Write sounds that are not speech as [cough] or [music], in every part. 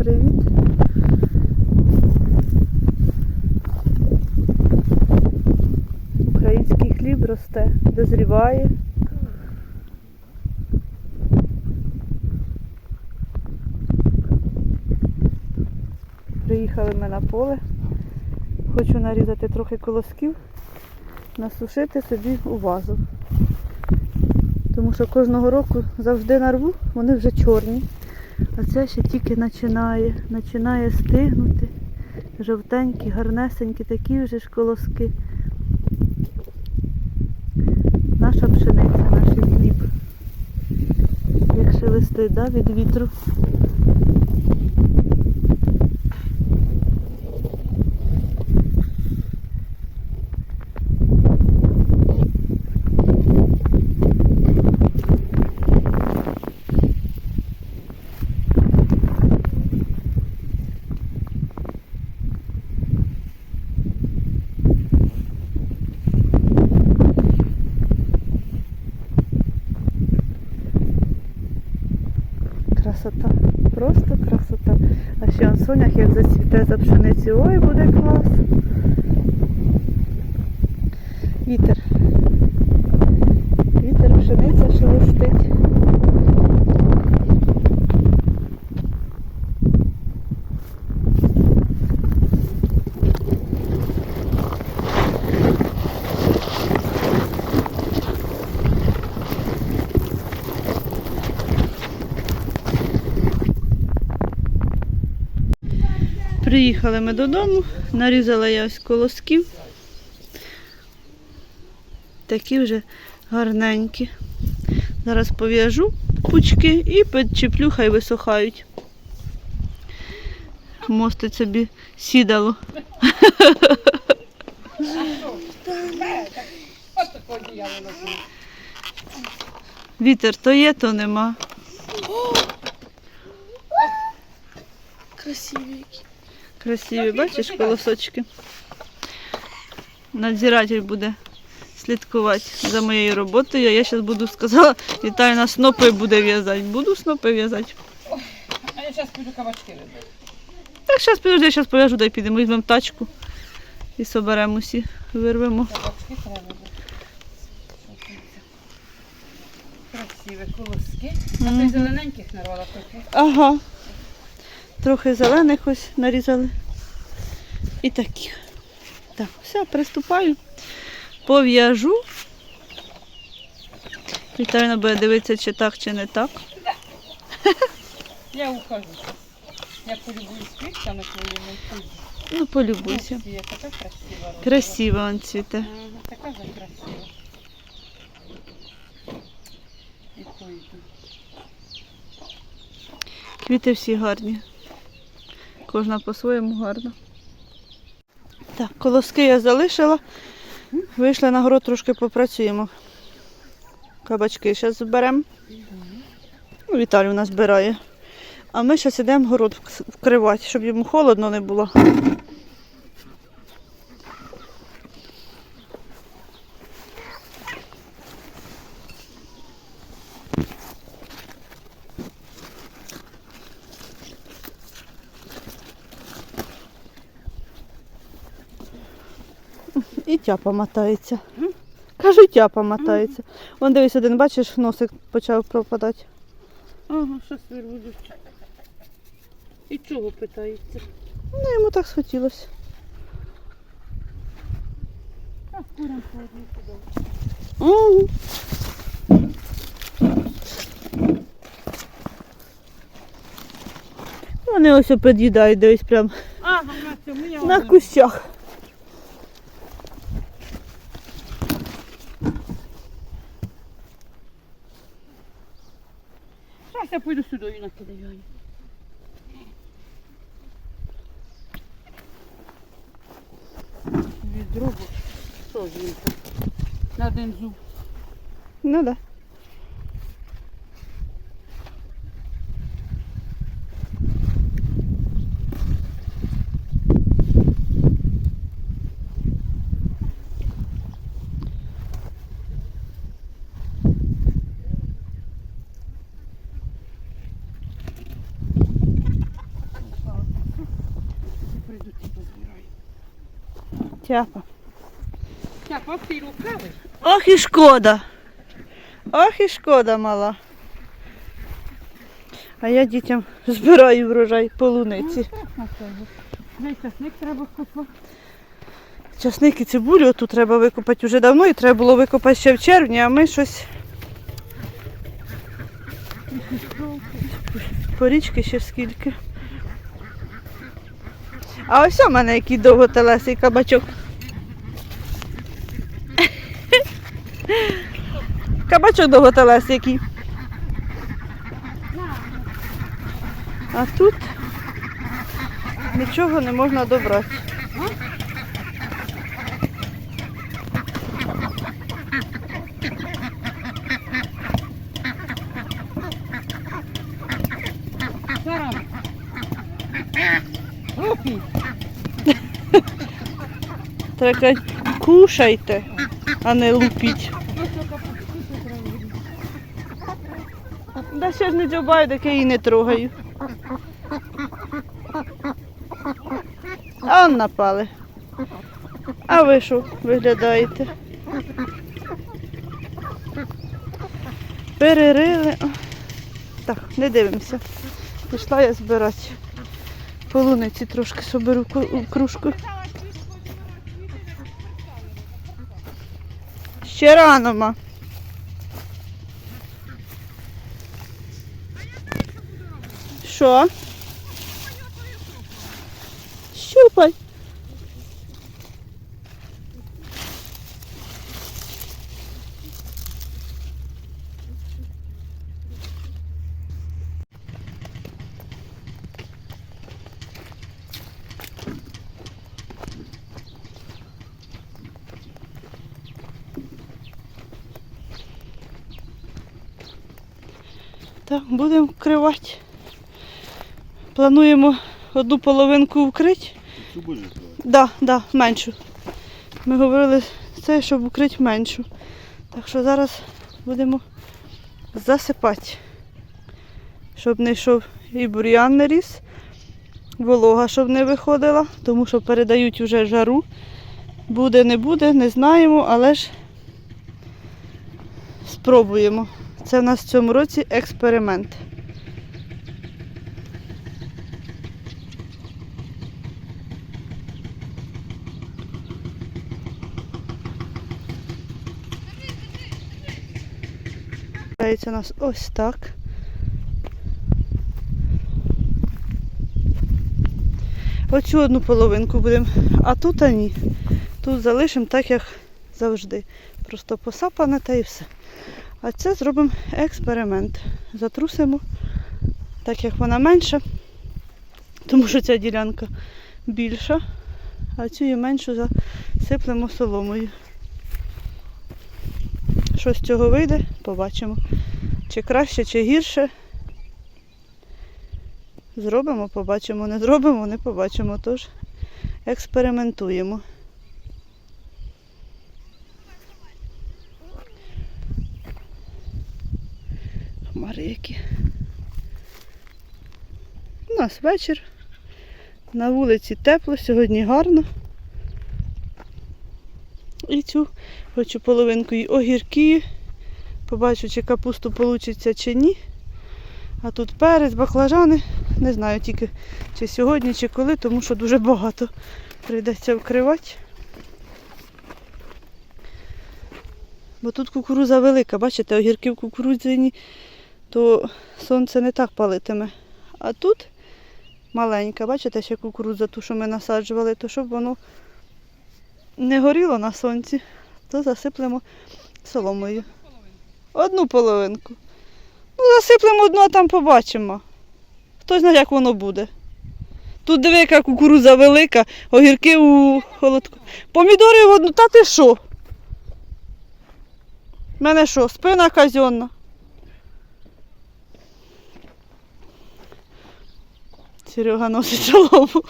привіт. Український хліб росте, дозріває. Приїхали ми на поле. Хочу нарізати трохи колосків, насушити собі у вазу. Тому що кожного року завжди нарву, вони вже чорні. А це ще тільки починає, починає стигнути. Жовтенькі, гарнесенькі, такі вже ж колоски. Наша пшениця, наш хліб. Як шелестить, да, від вітру. Красота. Просто красота. А ще он сонях як зацвіте за пшеницю, Ой, буде клас. Вітер. Вітер, пшениця шелестить. Приїхали ми додому, нарізала я ось колосків. Такі вже гарненькі. Зараз пов'яжу пучки і підчеплю, хай висохають. Мостить собі сідало. Вітер то є, то нема. Красиві. Красиві, бачиш, колосочки. Надзиратель буде слідкувати за моєю роботою. а Я зараз буду сказала, Віталіна снопи буде в'язати. Буду снопи в'язати. А я зараз піду кабачки виберу. Так, зараз підожди, я зараз пов'яжу, дай підемо, візьмемо тачку і соберемо усі, вирвемо. Кабачки треба. Красиві колоски. А ти зелененьких нарвала трохи. Ага. Трохи зелених ось нарізали. І такі. Так, все, приступаю. Пов'яжу. Віталіна буде дивитися, чи так, чи не так. Я ухожу. Я полюбуюсь квітками твоїми. тут. Ну, полюбуйся. Красива. Красиво он цвіте. Така же красива. І. Квіти всі гарні. Кожна по-своєму гарна. Так, колоски я залишила. Вийшли на город, трошки попрацюємо. Кабачки зараз зберемо. Ну, Віталій у нас збирає. А ми зараз йдемо город вкривати, щоб йому холодно не було. І тяпа мотається. Кажу, тяпа мотається. Вон дивись, один, бачиш, носик почав пропадати. Ага, що свирвудуть. І чого питається? Ну, йому так схотілося. Угу. Вони ось під'їдають, дивись, прям Ага, на цьому я на кущах. Я пойду сюди і накидаю. Відро, бо що ж він? На один зуб. Ну да. Тяпа. Так, от ці рукави. Ох і шкода. Ох і шкода мала. А я дітям збираю врожай полуниці. Дай часник треба купити. Часник і цибулю тут треба викопати вже давно і треба було викопати ще в червні, а ми щось. Порічки ще скільки. А ось у мене який довготелесий кабачок. Кабачок довготелесий який. А тут нічого не можна добрати. Зараз. Руки. Треба кушайте, а не лупіть. Да ще ж не дзьобаю, так я її не трогаю. А он напали. А ви що виглядаєте? Перерили. Так, не дивимося. Пішла я збирати. Полуниці трошки соберу кружку. Ще рано, ма. Що? Щупай. Так, будемо вкривати. Плануємо одну половинку вкрити. Цю будеш збивати? Да, да, меншу. Ми говорили це, щоб укрити меншу. Так що зараз будемо засипати, щоб не йшов і бур'ян не ріс, волога, щоб не виходила, тому що передають вже жару. Буде, не буде, не знаємо, але ж спробуємо. Це в нас в цьому році експеримент. Виявляється у нас ось так. Оцю одну половинку будемо, а тут а ні. Тут залишимо так, як завжди. Просто посапане та і все. А це зробимо експеримент. Затрусимо, так як вона менша, тому що ця ділянка більша, а цю і меншу засиплемо соломою. Що з цього вийде, побачимо. Чи краще, чи гірше. Зробимо, побачимо. Не зробимо, не побачимо. Тож експериментуємо. Хмари які. У нас вечір. На вулиці тепло, сьогодні гарно. І цю хочу половинку і огірки. Побачу, чи капусту вийде, чи ні. А тут перець, баклажани. Не знаю тільки чи сьогодні, чи коли, тому що дуже багато прийдеться вкривати. Бо тут кукуруза велика, бачите, огірки в кукурудзині, то сонце не так палитиме. А тут маленька, бачите, ще кукурудза, ту, що ми насаджували, то щоб воно не горіло на сонці, то засиплемо соломою. Одну половинку. Ну, засиплемо одну, а там побачимо. Хто знає, як воно буде. Тут диви, яка кукурудза велика, огірки у холодку. Помідори в одну, та ти що? У мене що, спина казенна? Серега носить солому.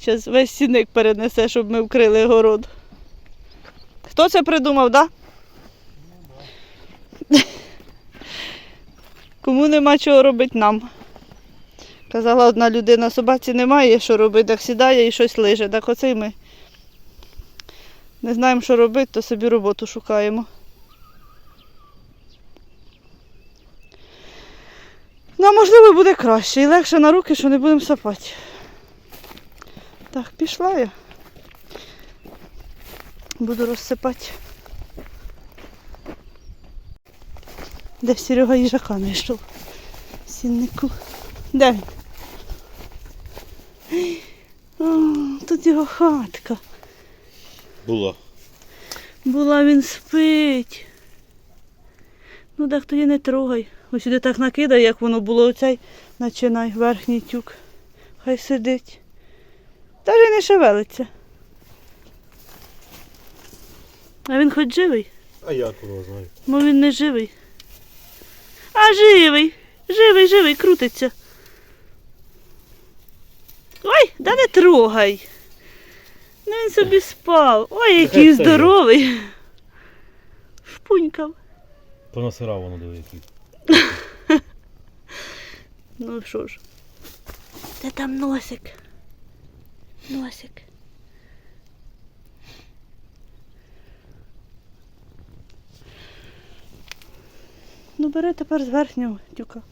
Зараз весь сіник перенесе, щоб ми вкрили город. Хто це придумав, так? Да? Кому нема чого робити нам. Казала одна людина, собаці немає що робити, так сідає і щось лиже. Так оце й ми Не знаємо, що робити, то собі роботу шукаємо. Ну, а можливо, буде краще і легше на руки, що не будемо сапати. Так, пішла я. Буду розсипати. Де Серега їжака знайшов? Сіннику. Де він? О, тут його хатка. Було. Була він спить. Ну так тоді не трогай. Ось сюди так накидай, як воно було оцей, начинай верхній тюк. Хай сидить. Та не шевелиться. А він хоч живий? А як воно знаю? Бо він не живий. А живий. Живий, живий, крутиться. Ой, да не трогай. Ну він собі спав. Ой, який здоровий. Шпунькав. Понасирав воно до який. [laughs] Ну що ж. Де там носик? Носик. Ну бери тепер з верхнього тюка.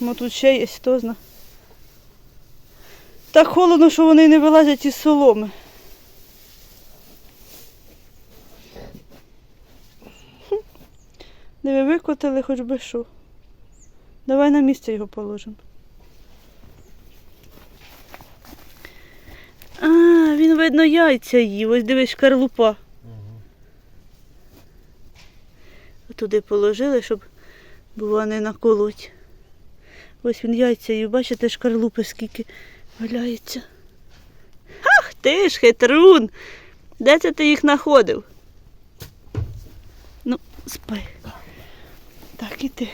Ну тут ще є, хто. Так холодно, що вони не вилазять із соломи. Диви, викотили хоч би що. Давай на місце його положимо. А, він, видно, яйця їв. Ось дивись, шкарлупа. Туди положили, щоб було не наколоть. Ось він яйця їв, бачите, шкарлупи скільки валяється. Ах ти ж, хитрун! Де це ти їх знаходив? Ну, спи. Так, і ти.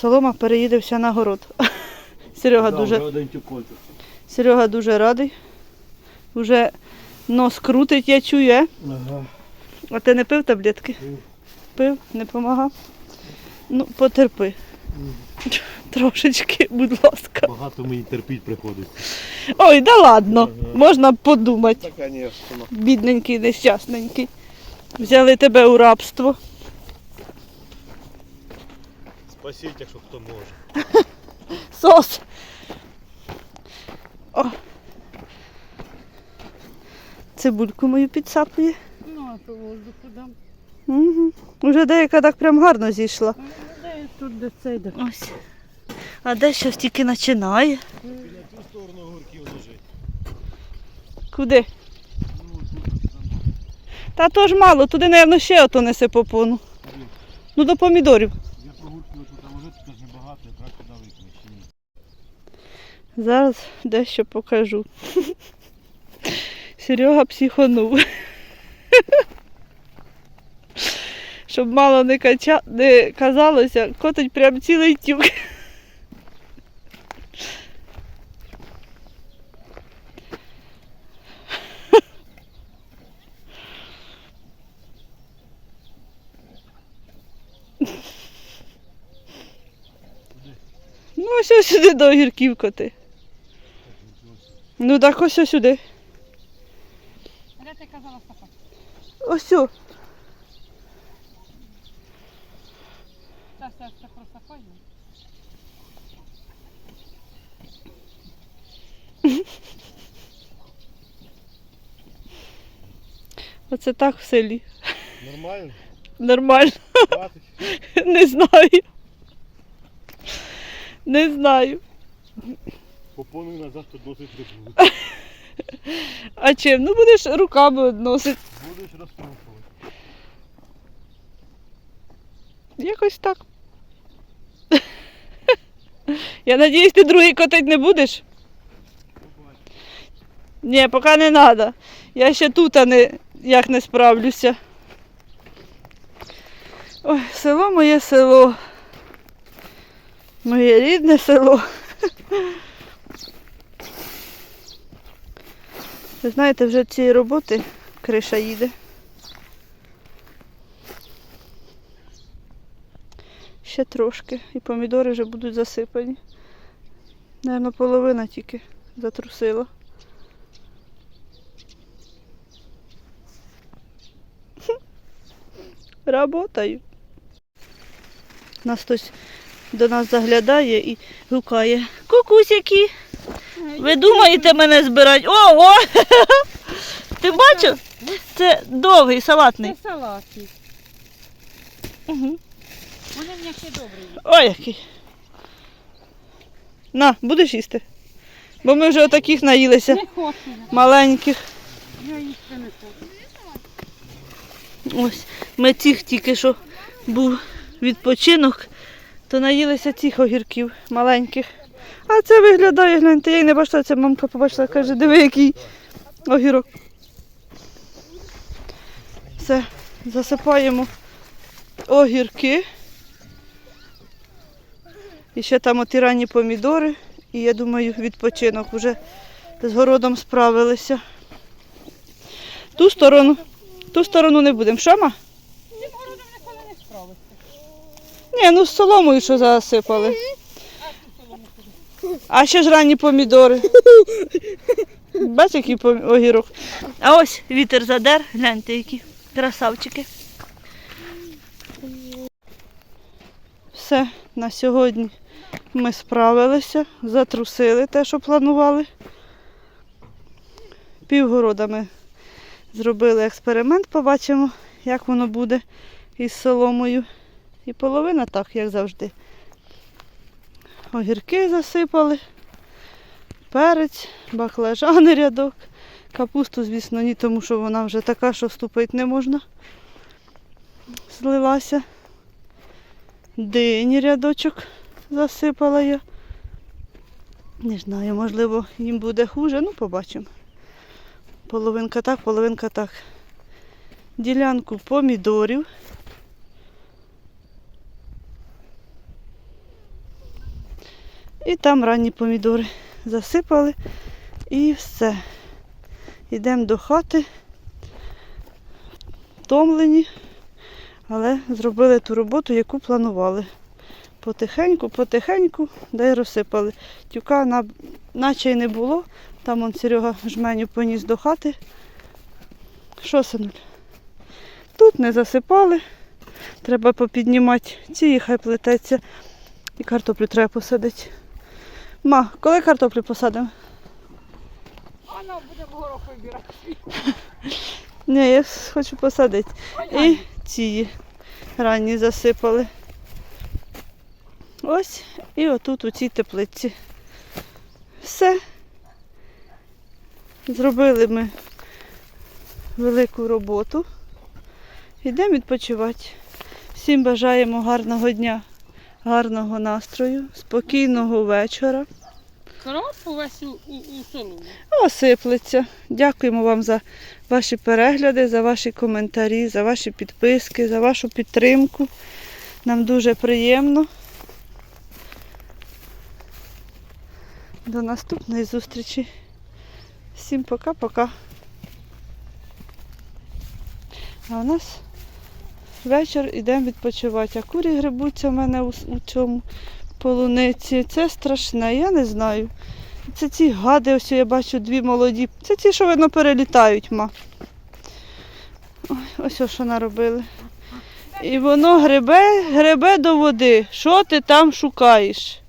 Солома переїде вся на город. [laughs] Серега дуже. Серега дуже радий. Уже нос крутить, я чую. е? Ага. А ти не пив таблетки? Пив. Пив, не помагав. Ну, потерпи. [laughs] Трошечки, будь ласка. Багато мені терпіть приходиться. Ой, да ладно, Ага. можна подумати. Та. Бідненький, нещасненький. Взяли тебе у рабство. Спасіть, якщо хто може. Сос. О. Цибульку мою підсапує. Ну, а то воздуху дам. Угу. Уже деяка так прям гарно зійшла. Ну, де тут де цей де. Ось. А де щось тільки починає? На ту сторону огурків лежить. Куди? Та то ж мало, туди, мабуть, ще ото несе попону. Ну до помідорів. Я прогурки тут ложити, то ж небагато, якраз туди викинеш чи ні. Зараз дещо покажу. Серега психонув. Щоб мало не, кача... не казалося, котить прям цілий тюк. Ну, ось сюди до огірків коти. Ну так ось ось сюди. Де ти казала сапати? Ось. сю. Зараз я це просапаю. [laughs] Оце так в селі. Нормально? Нормально. Хватить? [laughs] Не знаю. Не знаю. Попоную назад, то досить прибули. [laughs] А чим? Ну будеш руками односити. Будеш розтрушувати. Якось так. [laughs] Я надіюсь, ти другий котить не будеш? Ні, поки не треба. Я ще тут а не, як не справлюся. Ой, село моє село. Моє рідне село. [laughs] Ви знаєте, вже цієї роботи криша їде. Ще трошки. І помідори вже будуть засипані. Наверно, половина тільки затрусила. [laughs] Работаю. Нас хтось до нас заглядає і гукає. Кукусяки! Ви думаєте мене збирати? Ого! Ти бачив? Це довгий салатний. Це салатки. Угу. Вони мені ще добрі. Ой, який. На, будеш їсти? Бо ми вже отаких наїлися, Не хочу. маленьких. Я їсти не хочу. Ось, ми цих тільки що був відпочинок, то наїлися цих огірків маленьких. А це виглядає, гляньте, я й не бачила, це мамка побачила, каже, диви, який огірок. Все, засипаємо огірки. І ще там оті ранні помідори. І я думаю, відпочинок вже з городом справилися. Ту сторону, ту сторону не будемо. Що, ма? Ти городом ніколи не справишся. Ні, ну з соломою що засипали. А ще ж ранні помідори. [laughs] Бачиш, який огірок. А ось вітер задер, гляньте, які красавчики. Все, на сьогодні ми справилися, затрусили те, що планували. Півгорода ми зробили експеримент, побачимо, як воно буде із соломою. І половина так, як завжди. Огірки засипали, перець, баклажани [laughs] рядок. Капусту, звісно, ні, тому що вона вже така, що вступити не можна. Злилася. Дині рядочок засипала я. Не знаю, можливо, їм буде хуже, ну побачимо. Половинка так, половинка так. Ділянку помідорів. І там ранні помідори засипали і все. Йдемо до хати. Втомлені, але зробили ту роботу, яку планували. Потихеньку, потихеньку, да й розсипали. Тюка на, наче й не було. Там он Серега жменю поніс до хати. Що, синуль? Тут не засипали. Треба попіднімати ці, хай плететься. І картоплю треба посадити. Ма, коли картоплю посадимо? Вона буде в горох вибирати. Ні, я хочу посадити. І ці ранні засипали. Ось і отут у цій теплиці. Все. Зробили ми велику роботу. Йдемо відпочивати. Всім бажаємо гарного дня, гарного настрою, спокійного вечора. Кроп увесь у, у, у солому. Осиплеться. Дякуємо вам за ваші перегляди, за ваші коментарі, за ваші підписки, за вашу підтримку. Нам дуже приємно. До наступної зустрічі. Всім пока-пока. А у нас вечір йдемо відпочивати. А курі грибуться в мене у, у цьому полуниці. Це страшне, я не знаю. Це ці гади, ось я бачу дві молоді. Це ті, що видно перелітають, ма. Ой, ось ось що наробили. І воно гребе, гребе до води. Що ти там шукаєш?